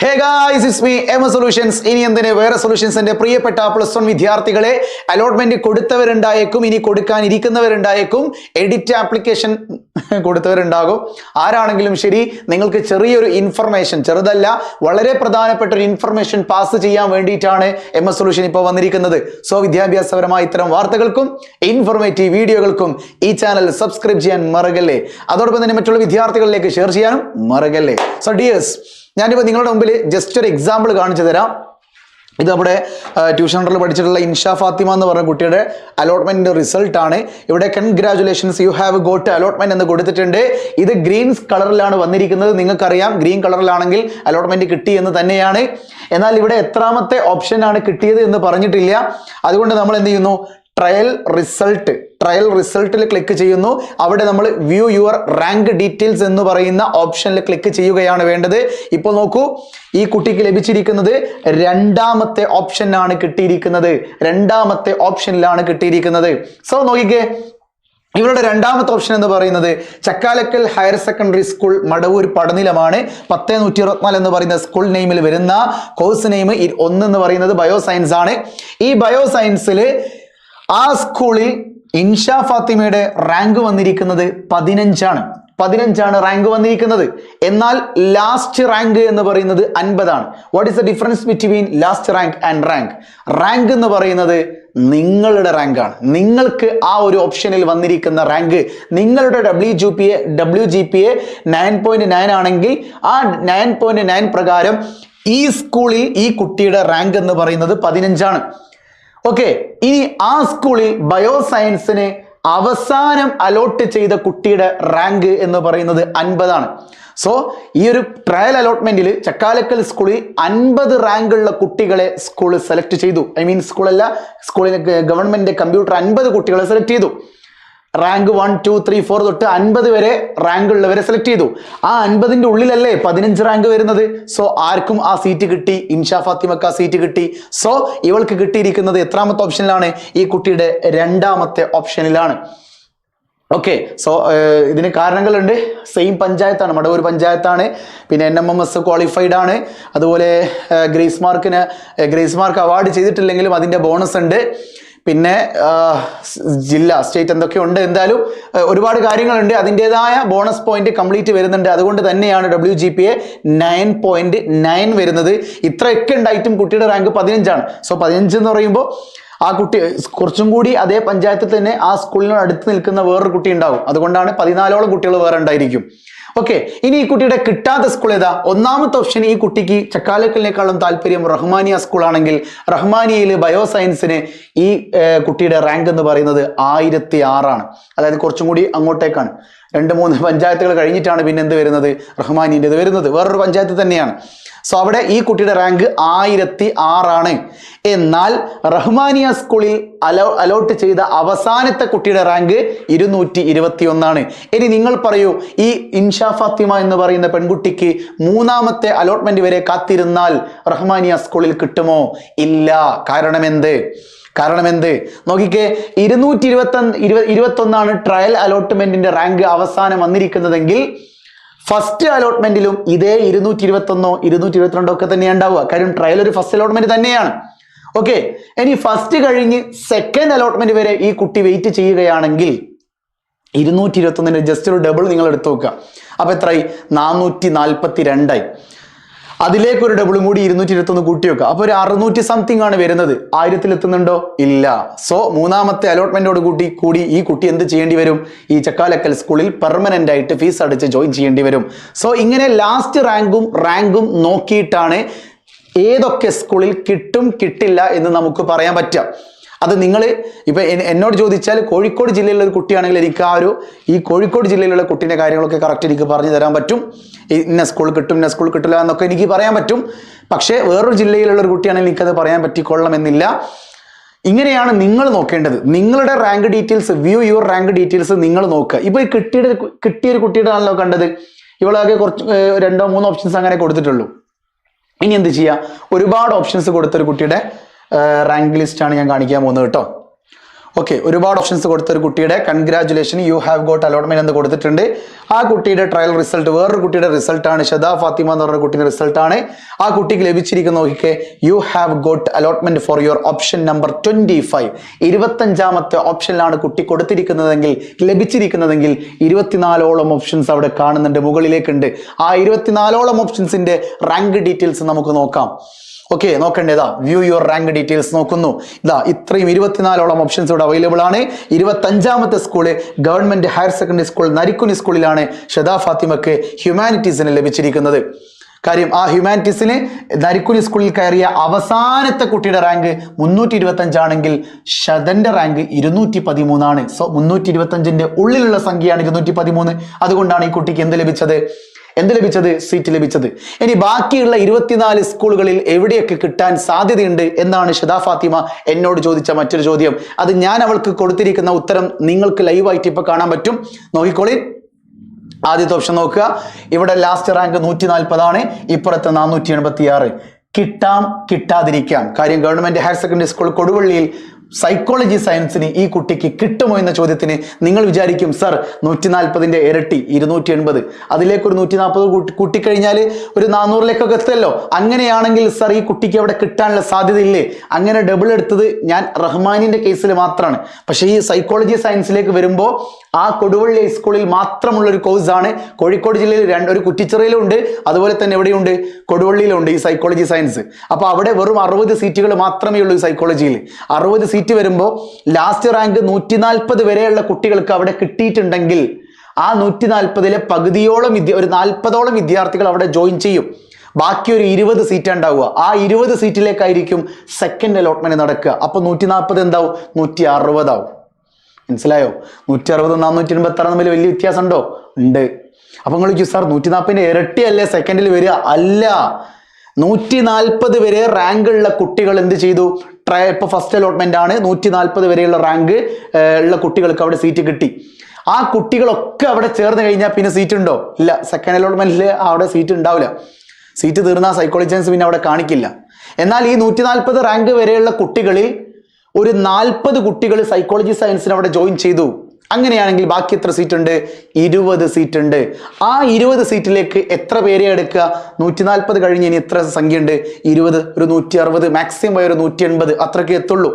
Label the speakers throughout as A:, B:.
A: Hey guys it's me M solutions ഇനി എന്തിന് വേറെ സൊല്യൂഷൻസിന്റെ പ്രിയപ്പെട്ട പ്ലസ് വൺ വിദ്യാർത്ഥികളെ അലോട്ട്മെന്റ് കൊടുത്തവരുണ്ടായേക്കും ഇനി കൊടുക്കാൻ ഇരിക്കുന്നവരുണ്ടായേക്കും എഡിറ്റ് ആപ്ലിക്കേഷൻ കൊടുത്തവരുണ്ടാകും. ആരാണെങ്കിലും ശരി നിങ്ങൾക്ക് ചെറിയൊരു ഇൻഫർമേഷൻ ചെറുതല്ല വളരെ പ്രധാനപ്പെട്ട ഒരു ഇൻഫർമേഷൻ പാസ് ചെയ്യാൻ വേണ്ടിയിട്ടാണ് എം എസ് സൊല്യൂഷൻ ഇപ്പോൾ വന്നിരിക്കുന്നത്. സോ വിദ്യാഭ്യാസപരമായ ഇത്തരം വാർത്തകൾക്കും ഇൻഫോർമേറ്റീവ് വീഡിയോകൾക്കും ഈ ചാനൽ സബ്സ്ക്രൈബ് ചെയ്യാൻ മറക്കല്ലേ അതോടൊപ്പം തന്നെ മറ്റുള്ള വിദ്യാർത്ഥികളിലേക്ക് ഷെയർ ചെയ്യാനും മറക്കല്ലേ സോ ഡിയേഴ്സ് ഞാനിപ്പോൾ നിങ്ങളുടെ മുമ്പിൽ ജസ്റ്റ് ഒരു എക്സാമ്പിൾ കാണിച്ചു തരാം. ഇത് നമ്മുടെ ട്യൂഷൻ സെന്ററിൽ പഠിച്ചിട്ടുള്ള ഇൻഷാ ഫാത്തിമ എന്ന് പറഞ്ഞ കുട്ടിയുടെ അലോട്ട്മെന്റിന്റെ റിസൾട്ടാണ് ഇവിടെ congratulations you have got allotment എന്ന് കൊടുത്തിട്ടുണ്ട്. ഇത് ഗ്രീൻ കളറിലാണ് വന്നിരിക്കുന്നത്. നിങ്ങൾക്കറിയാം ഗ്രീൻ കളറിലാണെങ്കിൽ അലോട്ട്മെന്റ് കിട്ടി എന്ന് തന്നെയാണ്. എന്നാൽ ഇവിടെ എത്രാമത്തെ ഓപ്ഷനാണ് കിട്ടിയത് എന്ന് പറഞ്ഞിട്ടില്ല. അതുകൊണ്ട് നമ്മൾ എന്ത് ചെയ്യുന്നു? ട്രയൽ റിസൾട്ട് ട്രയൽ റിസൾട്ടിൽ ക്ലിക്ക് ചെയ്യുന്നു. അവിടെ നമ്മൾ വ്യൂ യുവർ റാങ്ക് ഡീറ്റെയിൽസ് എന്ന് പറയുന്ന ഓപ്ഷനിൽ ക്ലിക്ക് ചെയ്യുകയാണ് വേണ്ടത്. ഇപ്പോൾ നോക്കൂ ഈ കുട്ടിക്ക് ലഭിച്ചിരിക്കുന്നത് രണ്ടാമത്തെ ഓപ്ഷനാണ് കിട്ടിയിരിക്കുന്നത്. രണ്ടാമത്തെ ഓപ്ഷനിലാണ് കിട്ടിയിരിക്കുന്നത്. സോ നോക്കിക്കേ ഇവരുടെ രണ്ടാമത്തെ ഓപ്ഷൻ എന്ന് പറയുന്നത് Chakkalakkal higher secondary school Madavoor പടനിലമാണ്. പത്ത് നൂറ്റി ഇരുപത്തിനാല് എന്ന് പറയുന്ന സ്കൂൾ നെയിമിൽ വരുന്ന കോഴ്സ് നെയിം ഒന്ന് എന്ന് പറയുന്നത് ബയോ സയൻസ് ആണ്. ഈ ബയോ സയൻസിൽ ആ സ്കൂളിൽ ഇൻഷാ ഫാത്തിമയുടെ റാങ്ക് വന്നിരിക്കുന്നത് പതിനഞ്ചാണ്. പതിനഞ്ചാണ് റാങ്ക് വന്നിരിക്കുന്നത്. എന്നാൽ ലാസ്റ്റ് റാങ്ക് എന്ന് പറയുന്നത് അൻപതാണ്. What is the difference between last rank and rank rank എന്ന് പറയുന്നത് നിങ്ങളുടെ റാങ്കാണ് നിങ്ങൾക്ക് ആ ഒരു ഓപ്ഷനിൽ വന്നിരിക്കുന്ന റാങ്ക് നിങ്ങളുടെ W G P A W G P A nine point nine ആണെങ്കിൽ ആ നയൻ പോയിന്റ് നയൻ പ്രകാരം ഈ സ്കൂളിൽ ഈ കുട്ടിയുടെ റാങ്ക് എന്ന് പറയുന്നത് പതിനഞ്ചാണ്. ഓക്കെ ഇനി ആ സ്കൂളിൽ ബയോ സയൻസിന് അവസാനം അലോട്ട് ചെയ്ത കുട്ടിയുടെ റാങ്ക് എന്ന് പറയുന്നത് അൻപതാണ്. സോ ഈ ഒരു ട്രയൽ അലോട്ട്മെന്റിൽ ചക്കാലക്കൽ സ്കൂളിൽ അൻപത് റാങ്കുള്ള കുട്ടികളെ സ്കൂൾ സെലക്ട് ചെയ്തു. ഐ മീൻ സ്കൂളല്ല സ്കൂളിൽ ഗവൺമെന്റ് കമ്പ്യൂട്ടർ അൻപത് കുട്ടികളെ സെലക്ട് ചെയ്തു. Rank one two three four തൊട്ട് അൻപത് വരെ റാങ്ക് ഉള്ളവരെ സെലക്ട് ചെയ്തു. ആ അൻപതിന്റെ ഉള്ളിലല്ലേ പതിനഞ്ച് റാങ്ക് വരുന്നത്? സോ ആർക്കും ആ സീറ്റ് കിട്ടി. ഇൻഷാ ഫാത്തിമക്ക് ആ സീറ്റ് കിട്ടി. സോ ഇവൾക്ക് കിട്ടിയിരിക്കുന്നത് എത്രാമത്തെ ഓപ്ഷനിലാണ് ഈ കുട്ടിയുടെ രണ്ടാമത്തെ ഓപ്ഷനിലാണ് ഓക്കെ സോ ഇതിന് കാരണങ്ങളുണ്ട്. സെയിം പഞ്ചായത്താണ്. മടവൂർ പഞ്ചായത്താണ്. പിന്നെ N M M S qualified ആണ്. അതുപോലെ ഗ്രേസ് മാർക്കിന് ഗ്രേസ് മാർക്ക് അവാർഡ് ചെയ്തിട്ടില്ലെങ്കിലും അതിന്റെ ബോണസ് ഉണ്ട്. പിന്നെ ജില്ല സ്റ്റേറ്റ് എന്തൊക്കെ ഉണ്ട്? എന്തായാലും ഒരുപാട് കാര്യങ്ങളുണ്ട്. അതിന്റെതായ ബോണസ് പോയിന്റ് കംപ്ലീറ്റ് വരുന്നുണ്ട്. അതുകൊണ്ട് തന്നെയാണ് W G P A nine point nine വരുന്നത്. ഇത്രയൊക്കെ ഉണ്ടായിട്ടും കുട്ടിയുടെ റാങ്ക് പതിനഞ്ചാണ്. സോ പതിനഞ്ച് എന്ന് പറയുമ്പോൾ ആ കുട്ടി കുറച്ചും കൂടി അതേ പഞ്ചായത്തിൽ തന്നെ ആ സ്കൂളിനോട് അടുത്ത് നിൽക്കുന്ന വേറൊരു കുട്ടി ഉണ്ടാവും. അതുകൊണ്ടാണ് പതിനാലോളം കുട്ടികൾ വേറെ ഉണ്ടായിരിക്കും. ഓക്കെ ഇനി ഈ കുട്ടിയുടെ കിട്ടാത്ത സ്കൂൾ ഏതാ? ഒന്നാമത്തെ ഓപ്ഷൻ ഈ കുട്ടിക്ക് ചക്കാലക്കലിനേക്കാളും താല്പര്യം റഹ്മാനിയ സ്കൂൾ ആണെങ്കിൽ റഹ്മാനിയയിൽ ബയോ സയൻസിന് ഈ കുട്ടിയുടെ റാങ്ക് എന്ന് പറയുന്നത് ആയിരത്തി ആറാണ്. അതായത് കുറച്ചും കൂടി അങ്ങോട്ടേക്കാണ്. രണ്ട് മൂന്ന് പഞ്ചായത്തുകൾ കഴിഞ്ഞിട്ടാണ് പിന്നെ എന്ത് വരുന്നത്? റഹ്മാനിയന്റെത് വരുന്നത്. വേറൊരു പഞ്ചായത്ത് തന്നെയാണ്. സോ അവിടെ ഈ കുട്ടിയുടെ റാങ്ക് ആയിരത്തി ആറാണ്. എന്നാൽ റഹ്മാനിയ സ്കൂളിൽ അലോ അലോട്ട് ചെയ്ത അവസാനത്തെ കുട്ടിയുടെ റാങ്ക് ഇരുന്നൂറ്റി ഇരുപത്തി ഒന്നാണ് ഇനി നിങ്ങൾ പറയൂ ഈ ഇൻഷാ ഫാത്തിമ എന്ന് പറയുന്ന പെൺകുട്ടിക്ക് മൂന്നാമത്തെ അലോട്ട്മെന്റ് വരെ കാത്തിരുന്നാൽ റഹ്മാനിയ സ്കൂളിൽ കിട്ടുമോ? ഇല്ല. കാരണം എന്ത്? കാരണം എന്ത് നോക്കിക്കേ ഇരുന്നൂറ്റി ഇരുപത്തി ഇരുപ ഇരുപത്തൊന്നാണ് ട്രയൽ അലോട്ട്മെന്റിന്റെ റാങ്ക് അവസാനം വന്നിരിക്കുന്നതെങ്കിൽ ഫസ്റ്റ് അലോട്ട്മെന്റിലും ഇതേ ഇരുന്നൂറ്റി ഇരുപത്തൊന്നോ ഇരുന്നൂറ്റി ഇരുപത്തിരണ്ടോ ഒക്കെ തന്നെയാണ് ഉണ്ടാവുക. കാര്യം ട്രയൽ ഒരു ഫസ്റ്റ് അലോട്ട്മെന്റ് തന്നെയാണ്. ഓക്കെ ഇനി ഫസ്റ്റ് കഴിഞ്ഞ് സെക്കൻഡ് അലോട്ട്മെന്റ് വരെ ഈ കുട്ടി വെയിറ്റ് ചെയ്യുകയാണെങ്കിൽ ഇരുന്നൂറ്റി ഇരുപത്തൊന്നിന്റെ ജസ്റ്റ് ഒരു ഡബിൾ നിങ്ങൾ എടുത്തു നോക്കുക. അപ്പൊ എത്രയായി? നാനൂറ്റി നാൽപ്പത്തി രണ്ടായി അതിലേക്ക് ഒരു ഡബിൾ മൂടി ഇരുന്നൂറ്റി ഇരുപത്തൊന്ന് കൂട്ടി വെക്കുക അപ്പൊ ഒരു അറുന്നൂറ്റി സംതിങ് ആണ് വരുന്നത്. ആയിരത്തിൽ എത്തുന്നുണ്ടോ ഇല്ല. സോ മൂന്നാമത്തെ അലോട്ട്മെന്റോട് കൂട്ടി കൂടി ഈ കുട്ടി എന്ത് ചെയ്യേണ്ടി വരും? ഈ ചക്കാലക്കൽ സ്കൂളിൽ പെർമനന്റ് ആയിട്ട് ഫീസ് അടിച്ച് ജോയിൻ ചെയ്യേണ്ടി വരും. സോ ഇങ്ങനെ ലാസ്റ്റ് റാങ്കും റാങ്കും നോക്കിയിട്ടാണ് ഏതൊക്കെ സ്കൂളിൽ കിട്ടും കിട്ടില്ല എന്ന് നമുക്ക് പറയാൻ പറ്റുക. അത് നിങ്ങൾ ഇപ്പം എന്നോട് ചോദിച്ചാൽ കോഴിക്കോട് ജില്ലയിലുള്ള ഒരു കുട്ടിയാണെങ്കിൽ എനിക്ക് ആ ഒരു ഈ കോഴിക്കോട് ജില്ലയിലുള്ള കുട്ടീന്റെ കാര്യങ്ങളൊക്കെ കറക്റ്റ് എനിക്ക് പറഞ്ഞു തരാൻ പറ്റും. ഇന്ന സ്കൂൾ കിട്ടും ഇന്ന സ്കൂൾ കിട്ടില്ല എന്നൊക്കെ എനിക്ക് പറയാൻ പറ്റും. പക്ഷേ വേറൊരു ജില്ലയിലുള്ള ഒരു കുട്ടിയാണെങ്കിൽ എനിക്കത് പറയാൻ പറ്റിക്കൊള്ളണമെന്നില്ല. ഇങ്ങനെയാണ് നിങ്ങൾ നോക്കേണ്ടത്. നിങ്ങളുടെ rank details view your rank details നിങ്ങൾ നോക്കുക. ഇപ്പോൾ ഈ കിട്ടിയ കിട്ടിയ ഒരു കുട്ടിയുടെ ആണല്ലോ കണ്ടത്. ഇവളാകെ കുറച്ച് രണ്ടോ മൂന്നോ ഓപ്ഷൻസ് അങ്ങനെ കൊടുത്തിട്ടുള്ളൂ. ഇനി എന്ത് ചെയ്യുക ഒരുപാട് ഓപ്ഷൻസ് കൊടുത്തൊരു കുട്ടിയുടെ റാങ്ക് ലിസ്റ്റ് ആണ് ഞാൻ കാണിക്കാൻ പോകുന്നത് കേട്ടോ. ഓക്കെ ഒരുപാട് ഓപ്ഷൻസ് കൊടുത്ത ഒരു കുട്ടിയുടെ congratulation you have got allotment എന്ന് കൊടുത്തിട്ടുണ്ട്. ആ കുട്ടിയുടെ ട്രയൽ റിസൾട്ട് വേറൊരു കുട്ടിയുടെ റിസൾട്ടാണ് ഷദാ ഫാത്തിമ എന്ന് പറഞ്ഞ കുട്ടിയുടെ റിസൾട്ടാണ് ആ കുട്ടിക്ക് ലഭിച്ചിരിക്കുന്ന നോക്കിക്കെ you have got allotment for your option number twenty five ഇരുപത്തഞ്ചാമത്തെ ഓപ്ഷനിലാണ് കുട്ടി കൊടുത്തിരിക്കുന്നതെങ്കിൽ ലഭിച്ചിരിക്കുന്നതെങ്കിൽ ഇരുപത്തിനാലോളം ഓപ്ഷൻസ് അവിടെ കാണുന്നുണ്ട് മുകളിലേക്കുണ്ട്. ആ ഇരുപത്തിനാലോളം ഓപ്ഷൻസിന്റെ റാങ്ക് ഡീറ്റെയിൽസ് നമുക്ക് നോക്കാം. ഓക്കെ നോക്കേണ്ടതാ വ്യൂ യുവർ റാങ്ക് ഡീറ്റെയിൽസ് നോക്കുന്നു. ഇതാ ഇത്രയും ഇരുപത്തിനാലോളം ഓപ്ഷൻസ് ഇവിടെ അവൈലബിൾ ആണ്. ഇരുപത്തഞ്ചാമത്തെ school government higher secondary school Narikkuni സ്കൂളിലാണ് ഷദാ ഫാത്തിമക്ക് ഹ്യൂമാനിറ്റീസിന് ലഭിച്ചിരിക്കുന്നത്. കാര്യം ആ ഹ്യൂമാനിറ്റീസിന് നരിക്കുനി സ്കൂളിൽ കയറിയ അവസാനത്തെ കുട്ടിയുടെ റാങ്ക് മുന്നൂറ്റി ഇരുപത്തി അഞ്ചാണെങ്കിൽ ഷദന്റെ റാങ്ക് ഇരുന്നൂറ്റി പതിമൂന്നാണ് സോ മുന്നൂറ്റി ഇരുപത്തി അഞ്ചിന്റെ ഉള്ളിലുള്ള സംഖ്യയാണ് ഇരുന്നൂറ്റി പതിമൂന്ന് അതുകൊണ്ടാണ് ഈ കുട്ടിക്ക് എന്ത് ലഭിച്ചത്? എന്ത് ലഭിച്ചത്? സീറ്റ് ലഭിച്ചത്. ഇനി ബാക്കിയുള്ള ഇരുപത്തിനാല് സ്കൂളുകളിൽ എവിടെയൊക്കെ കിട്ടാൻ സാധ്യതയുണ്ട് എന്നാണ് ഷദാ ഫാത്തിമ എന്നോട് ചോദിച്ച മറ്റൊരു ചോദ്യം. അത് ഞാൻ അവൾക്ക് കൊടുത്തിരിക്കുന്ന ഉത്തരം നിങ്ങൾക്ക് ലൈവായിട്ട് ഇപ്പൊ കാണാൻ പറ്റും. നോക്കിക്കോളി. ആദ്യത്തെ ഓപ്ഷൻ നോക്കുക. ഇവിടെ ലാസ്റ്റ് റാങ്ക് നൂറ്റി നാൽപ്പതാണ് ഇപ്പുറത്ത് നാനൂറ്റി എൺപത്തി ആറ് കിട്ടാം കിട്ടാതിരിക്കാം. കാര്യം ഗവൺമെന്റ് ഹയർ സെക്കൻഡറി സ്കൂൾ കൊടുവള്ളിയിൽ സൈക്കോളജി സയൻസിന് ഈ കുട്ടിക്ക് കിട്ടുമോ എന്ന ചോദ്യത്തിന് നിങ്ങൾ വിചാരിക്കും സർ നൂറ്റി നാൽപ്പതിന്റെ ഇരട്ടി ഇരുന്നൂറ്റി എൺപത് അതിലേക്ക് ഒരു നൂറ്റി നാൽപ്പത് കൂട്ടിക്കഴിഞ്ഞാൽ ഒരു നാനൂറിലേക്കൊക്കെ എത്തല്ലോ അങ്ങനെയാണെങ്കിൽ സർ ഈ കുട്ടിക്ക് അവിടെ കിട്ടാനുള്ള സാധ്യതയില്ലേ? അങ്ങനെ ഡബിൾ എടുത്തത് ഞാൻ റഹ്മാനിന്റെ കേസിൽ മാത്രമാണ് പക്ഷേ ഈ സൈക്കോളജി സയൻസിലേക്ക് വരുമ്പോൾ ആ കൊടുവള്ളി ഹൈസ്കൂളിൽ മാത്രമുള്ള ഒരു കോഴ്സാണ് കോഴിക്കോട് ജില്ലയിൽ രണ്ട് ഒരു കുറ്റിച്ചിറയിലും ഉണ്ട് അതുപോലെ തന്നെ എവിടെയുണ്ട്? കൊടുവള്ളിയിലുണ്ട് ഈ സൈക്കോളജി സയൻസ് അപ്പോൾ അവിടെ വെറും അറുപത് സീറ്റുകൾ മാത്രമേ ഉള്ളൂ സൈക്കോളജിയിൽ അറുപത് സീറ്റ് വരുമ്പോൾ ലാസ്റ്റ് റാങ്ക് നൂറ്റി നാൽപ്പത് വരെയുള്ള കുട്ടികൾക്ക് അവിടെ കിട്ടിയിട്ടുണ്ടെങ്കിൽ ആ നൂറ്റി നാൽപ്പതിലെ പകുതിയോളം വിദ്യ ഒരു നാൽപ്പതോളം വിദ്യാർത്ഥികൾ അവിടെ ജോയിൻ ചെയ്യും. ബാക്കി ഒരു ഇരുപത് സീറ്റ് ഉണ്ടാവുക. ആ ഇരുപത് സീറ്റിലേക്കായിരിക്കും സെക്കൻഡ് അലോട്ട്മെന്റ് നടക്കുക. അപ്പോൾ നൂറ്റി നാൽപ്പത് എന്താവും? നൂറ്റി അറുപതാവും മനസ്സിലായോ? നൂറ്റി അറുപത് നാനൂറ്റി എൺപത്തി ആറ് തമ്മിൽ വലിയ വ്യത്യാസം ഉണ്ടോ. ഉണ്ട് അപ്പൊ നിങ്ങൾ ചോദിച്ചു സാർ നൂറ്റി നാൽപ്പതിന്റെ ഇരട്ടിയല്ലേ സെക്കൻഡിൽ വരിക? അല്ല. നൂറ്റി നാൽപ്പത് വരെ റാങ്ക് ഉള്ള കുട്ടികൾ എന്ത് ചെയ്തു? ട്രയ ഇപ്പോൾ ഫസ്റ്റ് അലോട്ട്മെന്റ് ആണ്. നൂറ്റി നാൽപ്പത് വരെയുള്ള റാങ്ക് ഉള്ള കുട്ടികൾക്ക് അവിടെ സീറ്റ് കിട്ടി. ആ കുട്ടികളൊക്കെ അവിടെ ചേർന്ന് കഴിഞ്ഞാൽ പിന്നെ സീറ്റ് ഉണ്ടോ? ഇല്ല. സെക്കൻഡ് അലോട്ട്മെന്റിൽ അവിടെ സീറ്റ് ഉണ്ടാവില്ല. സീറ്റ് തീർന്ന സൈക്കോളജി സയൻസ് പിന്നെ അവിടെ കാണിക്കില്ല. എന്നാൽ ഈ നൂറ്റി നാൽപ്പത് റാങ്ക് വരെയുള്ള കുട്ടികളിൽ ഒരു നാൽപ്പത് കുട്ടികൾ സൈക്കോളജി സയൻസിന് അവിടെ ജോയിൻ ചെയ്തു. അങ്ങനെയാണെങ്കിൽ ബാക്കി എത്ര സീറ്റ് ഉണ്ട് ഇരുപത് സീറ്റ് ഉണ്ട് ആ ഇരുപത് സീറ്റിലേക്ക് എത്ര പേരെ എടുക്കുക? നൂറ്റി നാൽപ്പത് കഴിഞ്ഞ് ഇനി എത്ര സംഖ്യ ഉണ്ട് ഇരുപത് ഒരു നൂറ്റി അറുപത് മാക്സിമം പോയ ഒരു നൂറ്റി എൺപത് അത്രയ്ക്ക് എത്തുള്ളൂ.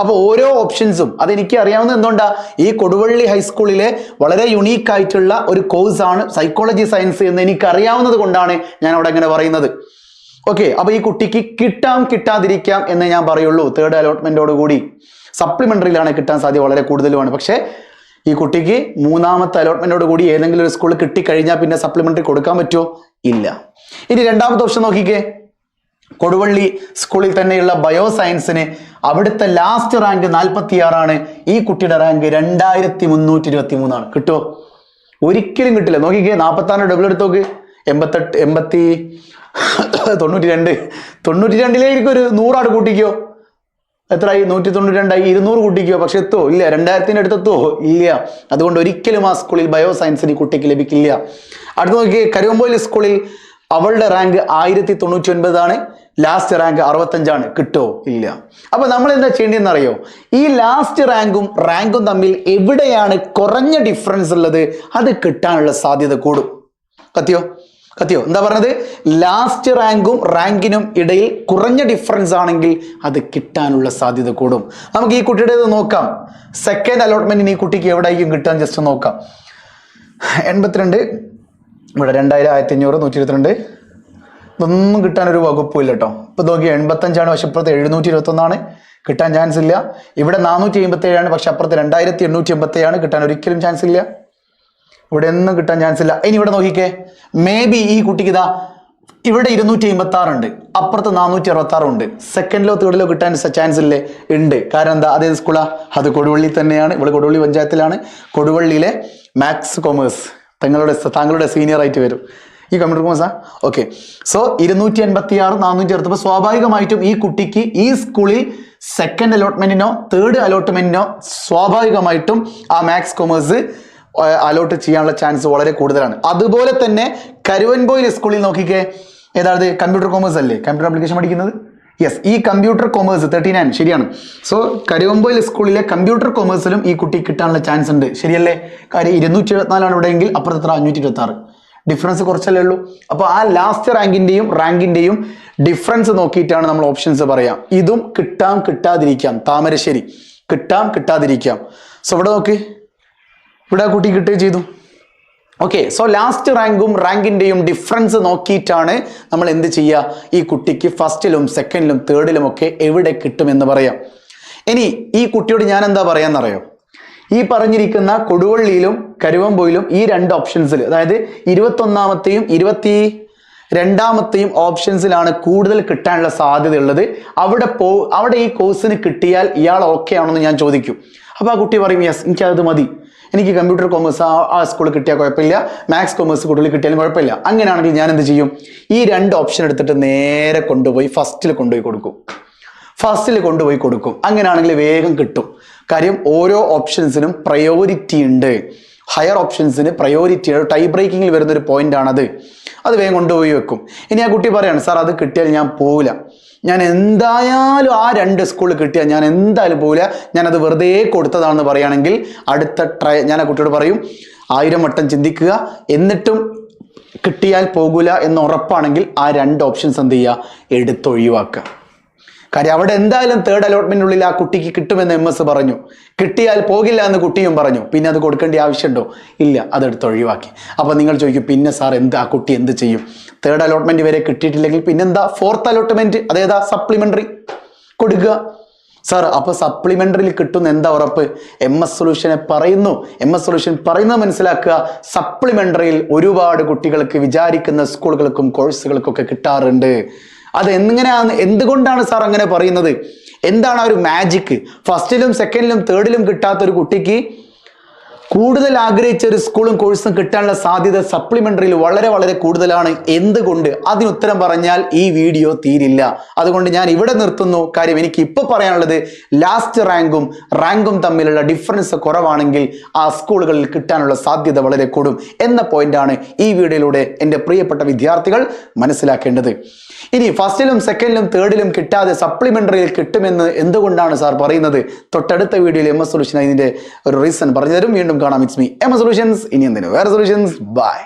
A: അപ്പോൾ ഓരോ ഓപ്ഷൻസും അതെനിക്ക് അറിയാവുന്ന എന്തുകൊണ്ടാ? ഈ കൊടുവള്ളി ഹൈസ്കൂളിലെ വളരെ യുണീക്ക് ആയിട്ടുള്ള ഒരു കോഴ്സാണ് സൈക്കോളജി സയൻസ് എന്ന് എനിക്ക് അറിയാവുന്നത് കൊണ്ടാണ് ഞാൻ അവിടെ അങ്ങനെ പറയുന്നത്. ഓക്കെ അപ്പോൾ ഈ കുട്ടിക്ക് കിട്ടാം കിട്ടാതിരിക്കാം എന്ന് ഞാൻ പറയുള്ളൂ. തേർഡ് അലോട്ട്മെന്റോട് കൂടി സപ്ലിമെന്ററിയിലാണ് കിട്ടാൻ സാധ്യത വളരെ കൂടുതലുമാണ്. പക്ഷേ ഈ കുട്ടിക്ക് മൂന്നാമത്തെ അലോട്ട്മെന്റോട് കൂടി ഏതെങ്കിലും ഒരു സ്കൂളിൽ കിട്ടിക്കഴിഞ്ഞാൽ പിന്നെ സപ്ലിമെന്ററി കൊടുക്കാൻ പറ്റുമോ? ഇല്ല. ഇനി രണ്ടാമത്തെ ഓപ്ഷൻ നോക്കിക്കേ. കൊടുവള്ളി സ്കൂളിൽ തന്നെയുള്ള ബയോ സയൻസിന് അവിടുത്തെ ലാസ്റ്റ് റാങ്ക് നാൽപ്പത്തി ആറാണ് ഈ കുട്ടിയുടെ റാങ്ക് രണ്ടായിരത്തി മുന്നൂറ്റി ഇരുപത്തി മൂന്നാണ് കിട്ടുമോ ഒരിക്കലും കിട്ടില്ല. നോക്കിക്കേ നാൽപ്പത്തി ആറിന് ഡബിൾ എടുത്തോക്ക് എൺപത്തെട്ട് എൺപത്തി തൊണ്ണൂറ്റി രണ്ട് തൊണ്ണൂറ്റി രണ്ടിലേക്ക് ഒരു നൂറാട് കൂട്ടിക്കോ. എത്രയായി? നൂറ്റി തൊണ്ണൂറ്റി രണ്ടായി ഇരുന്നൂറ് കുട്ടിക്കോ? പക്ഷെ എത്തോ? ഇല്ല. രണ്ടായിരത്തിന്റെ അടുത്തെത്തോ? ഇല്ല. അതുകൊണ്ട് ഒരിക്കലും ആ സ്കൂളിൽ ബയോ സയൻസിന് കുട്ടിക്ക് ലഭിക്കില്ല. അടുത്ത് നോക്കി കരുവമ്പോയിൽ സ്കൂളിൽ അവളുടെ റാങ്ക് ആയിരത്തി തൊണ്ണൂറ്റി ഒൻപതാണ് ലാസ്റ്റ് റാങ്ക് അറുപത്തഞ്ചാണ്. കിട്ടോ? ഇല്ല. അപ്പൊ നമ്മൾ എന്താ ചെയ്യേണ്ടതെന്ന് അറിയോ ഈ ലാസ്റ്റ് റാങ്കും റാങ്കും തമ്മിൽ എവിടെയാണ് കുറഞ്ഞ ഡിഫറൻസ് ഉള്ളത്? അത് കിട്ടാനുള്ള സാധ്യത കൂടും. കത്തിയോ? കത്തിയോ എന്താ പറഞ്ഞത്? ലാസ്റ്റ് റാങ്കും റാങ്കിനും ഇടയിൽ കുറഞ്ഞ ഡിഫറൻസ് ആണെങ്കിൽ അത് കിട്ടാനുള്ള സാധ്യത കൂടും. നമുക്ക് ഈ കുട്ടിയുടേത് നോക്കാം. സെക്കൻഡ് അലോട്ട്മെന്റിന് ഈ കുട്ടിക്ക് എവിടെയായിരിക്കും കിട്ടാൻ ജസ്റ്റ് നോക്കാം. എൺപത്തിരണ്ട് ഇവിടെ രണ്ടായിരം ആയിരത്തി അഞ്ഞൂറ് നൂറ്റി ഇരുപത്തിരണ്ട് ഇതൊന്നും കിട്ടാൻ ഒരു വകുപ്പില്ല കേട്ടോ. ഇപ്പൊ നോക്കി എൺപത്തഞ്ചാണ് പക്ഷെ ഇപ്പുറത്ത് എഴുന്നൂറ്റി ഇരുപത്തൊന്നാണ് കിട്ടാൻ ചാൻസ് ഇല്ല. ഇവിടെ നാനൂറ്റി എൺപത്തി ഏഴാണ് പക്ഷെ അപ്പുറത്ത് രണ്ടായിരത്തി എണ്ണൂറ്റി എൺപത്തി ഏഴാണ് കിട്ടാൻ ഒരിക്കലും ചാൻസ് ഇല്ല. ഇവിടെ ഒന്നും കിട്ടാൻ ചാൻസ് ഇല്ല. ഇനി ഇവിടെ നോക്കിക്കേ. മേ ബി ഈ കുട്ടിക്ക് ഇതാ ഇവിടെ ഇരുന്നൂറ്റി അമ്പത്തി ആറുണ്ട് അപ്പുറത്ത് നാനൂറ്റി അറുപത്തി ആറുണ്ട് സെക്കൻഡിലോ തേർഡിലോ കിട്ടാൻ ചാൻസ് ഇല്ലേ? ഉണ്ട്. കാരണം എന്താ? അതേ സ്കൂളാ അത് കൊടുവള്ളി തന്നെയാണ്. ഇവിടെ കൊടുവള്ളി പഞ്ചായത്തിലാണ്. കൊടുവള്ളിയിലെ മാത്സ് കൊമേഴ്സ് തങ്ങളുടെ താങ്കളുടെ സീനിയർ ആയിട്ട് വരും. ഈ കമ്പ്യൂട്ടർ കോമേഴ്സാ ഓക്കെ സോ ഇരുന്നൂറ്റി അൻപത്തി ആറ് നാനൂറ്റി അറുപത്തപ്പോൾ സ്വാഭാവികമായിട്ടും ഈ കുട്ടിക്ക് ഈ സ്കൂളിൽ സെക്കൻഡ് അലോട്ട്മെന്റിനോ തേർഡ് അലോട്ട്മെന്റിനോ സ്വാഭാവികമായിട്ടും ആ മാത്സ് കൊമേഴ്സ് അലോട്ട് ചെയ്യാനുള്ള ചാൻസ് വളരെ കൂടുതലാണ്. അതുപോലെ തന്നെ കരുവൻപോയിൽ സ്കൂളിൽ നോക്കിക്കേ ഏതാണ് കമ്പ്യൂട്ടർ കോമേഴ്സ് അല്ലേ? കമ്പ്യൂട്ടർ ആപ്ലിക്കേഷൻ പഠിക്കുന്നത്? യെസ് ഈ കമ്പ്യൂട്ടർ കൊമേഴ്സ് തേർട്ടി നയൻ ശരിയാണ്. സോ കരുവമ്പോയിൽ സ്കൂളിലെ കമ്പ്യൂട്ടർ കൊമേഴ്സിലും ഈ കുട്ടി കിട്ടാനുള്ള ചാൻസ് ഉണ്ട്. ശരിയല്ലേ? കാര്യം ഇരുന്നൂറ്റി എഴുപത്തിനാലാണ് ഇവിടെയെങ്കിൽ എത്ര അഞ്ഞൂറ്റി ഇരുപത്തി ആറ് ഡിഫറൻസ് കുറച്ചല്ലേ ഉള്ളൂ. അപ്പോൾ ആ ലാസ്റ്റ് റാങ്കിന്റെയും റാങ്കിന്റെയും ഡിഫറൻസ് നോക്കിയിട്ടാണ് നമ്മൾ ഓപ്ഷൻസ് പറയാം. ഇതും കിട്ടാം കിട്ടാതിരിക്കാം. താമരശ്ശേരി. കിട്ടാം കിട്ടാതിരിക്കാം. സോ ഇവിടെ നോക്ക്. ഇവിടെ ആ കുട്ടി കിട്ടുകയും ചെയ്തു. ഓക്കെ സോ ലാസ്റ്റ് റാങ്കും റാങ്കിന്റെയും ഡിഫറൻസ് നോക്കിയിട്ടാണ് നമ്മൾ എന്ത് ചെയ്യുക? ഈ കുട്ടിക്ക് ഫസ്റ്റിലും സെക്കൻഡിലും തേർഡിലും ഒക്കെ എവിടെ കിട്ടുമെന്ന് പറയാം. ഇനി ഈ കുട്ടിയോട് ഞാൻ എന്താ പറയാന്നറിയോ? ഈ പറഞ്ഞിരിക്കുന്ന കൊടുവള്ളിയിലും കരുവമ്പോയിലും ഈ രണ്ട് ഓപ്ഷൻസിൽ അതായത് ഇരുപത്തൊന്നാമത്തെയും ഇരുപത്തി രണ്ടാമത്തെയും ഓപ്ഷൻസിലാണ് കൂടുതൽ കിട്ടാനുള്ള സാധ്യത ഉള്ളത് അവിടെ പോ അവിടെ ഈ കോഴ്സിന് കിട്ടിയാൽ ഇയാൾ ഓക്കെ ആണെന്ന് ഞാൻ ചോദിക്കും. അപ്പോൾ ആ കുട്ടി പറയും യെസ് എനിക്കത് മതി. എനിക്ക് കമ്പ്യൂട്ടർ കോമേഴ്സ് ആ ആ സ്കൂളിൽ കിട്ടിയാൽ കുഴപ്പമില്ല. മാത്സ് കോമേഴ്സ് കൂടുതൽ കിട്ടിയാലും കുഴപ്പമില്ല. അങ്ങനെയാണെങ്കിൽ ഞാൻ എന്ത് ചെയ്യും? ഈ രണ്ട് ഓപ്ഷൻ എടുത്തിട്ട് നേരെ കൊണ്ടുപോയി ഫസ്റ്റിൽ കൊണ്ടുപോയി കൊടുക്കും. ഫസ്റ്റിൽ കൊണ്ടുപോയി കൊടുക്കും. അങ്ങനെയാണെങ്കിൽ വേഗം കിട്ടും. കാര്യം ഓരോ ഓപ്ഷൻസിനും പ്രയോറിറ്റി ഉണ്ട്. ഹയർ ഓപ്ഷൻസിന് പ്രയോറിറ്റി ടൈ ബ്രേക്കിങ്ങിൽ വരുന്ന ഒരു പോയിന്റ് ആണത്. അത് വേഗം കൊണ്ടുപോയി വെക്കും. ഇനി ആ കുട്ടി പറയാണ് സാർ അത് കിട്ടിയാൽ ഞാൻ പോവില്ല. ഞാൻ എന്തായാലും ആ രണ്ട് സ്കൂൾ കിട്ടിയാൽ ഞാൻ എന്തായാലും പോവില്ല. ഞാനത് വെറുതെ കൊടുത്തതാണെന്ന് പറയുകയാണെങ്കിൽ അടുത്ത ട്രൈ ഞാൻ ആ കുട്ടിയോട് പറയും ആയിരം വട്ടം ചിന്തിക്കുക. എന്നിട്ടും കിട്ടിയാൽ പോകില്ല എന്ന് ഉറപ്പാണെങ്കിൽ ആ രണ്ട് ഓപ്ഷൻസ് എന്ത് ചെയ്യുക? എടുത്തൊഴിവാക്കുക. കാര്യം അവിടെ എന്തായാലും തേർഡ് അലോട്ട്മെന്റിനുള്ളിൽ ആ കുട്ടിക്ക് കിട്ടുമെന്ന് എം എസ് പറഞ്ഞു. കിട്ടിയാൽ പോകില്ല എന്ന് കുട്ടിയും പറഞ്ഞു. പിന്നെ അത് കൊടുക്കേണ്ട ആവശ്യമുണ്ടോ? ഇല്ല. അതെടുത്ത് ഒഴിവാക്കി. അപ്പൊ നിങ്ങൾ ചോദിക്കും പിന്നെ സാർ എന്ത്? ആ കുട്ടി എന്ത് ചെയ്യും? തേർഡ് അലോട്ട്മെന്റ് വരെ കിട്ടിയിട്ടില്ലെങ്കിൽ പിന്നെന്താ ഫോർത്ത് അലോട്ട്മെന്റ് അതേതാ സപ്ലിമെന്ററി കൊടുക്കുക. സാർ അപ്പൊ സപ്ലിമെന്ററിയിൽ കിട്ടുന്ന എന്താ ഉറപ്പ്? എം എസ് സൊല്യൂഷനെ പറയുന്നു. എം എസ് സൊല്യൂഷൻ പറയുന്നത് മനസ്സിലാക്കുക. സപ്ലിമെന്ററിയിൽ ഒരുപാട് കുട്ടികൾക്ക് വിചാരിക്കുന്ന സ്കൂളുകൾക്കും കോഴ്സുകൾക്കും ഒക്കെ കിട്ടാറുണ്ട്. അത് എങ്ങനെയാണ് എന്തുകൊണ്ടാണ് സാർ അങ്ങനെ പറയുന്നത്? എന്താണ് ആ ഒരു മാജിക്ക് ഫസ്റ്റിലും സെക്കൻഡിലും തേർഡിലും കിട്ടാത്ത ഒരു കുട്ടിക്ക് കൂടുതൽ ആഗ്രഹിച്ച ഒരു സ്കൂളും കോഴ്സും കിട്ടാനുള്ള സാധ്യത സപ്ലിമെന്ററിയിൽ വളരെ വളരെ കൂടുതലാണ്. എന്തുകൊണ്ട്? അതിനുത്തരം പറഞ്ഞാൽ ഈ വീഡിയോ തീരില്ല. അതുകൊണ്ട് ഞാൻ ഇവിടെ നിർത്തുന്നു. കാര്യം എനിക്ക് ഇപ്പൊ പറയാനുള്ളത് ലാസ്റ്റ് റാങ്കും റാങ്കും തമ്മിലുള്ള ഡിഫറൻസ് കുറവാണെങ്കിൽ ആ സ്കൂളുകളിൽ കിട്ടാനുള്ള സാധ്യത വളരെ കൂടും എന്ന പോയിന്റാണ് ഈ വീഡിയോയിലൂടെ എന്റെ പ്രിയപ്പെട്ട വിദ്യാർത്ഥികൾ മനസ്സിലാക്കേണ്ടത്. ഇനി ഫസ്റ്റിലും സെക്കൻഡിലും തേർഡിലും കിട്ടാതെ സപ്ലിമെന്ററിയിൽ കിട്ടുമെന്ന് എന്തുകൊണ്ടാണ് സാർ പറയുന്നത്? തൊട്ടടുത്ത വീഡിയോയിൽ എം എസ് സൊല്യൂഷൻ ഇതിന്റെ ഒരു റീസൺ പറഞ്ഞു തരും. വീണ്ടും കാണാം. ഇറ്റ്സ് മീ എം സൊല്യൂഷൻസ് ഇനി എന്തിനു? വേറെ സൊല്യൂഷൻസ് ബൈ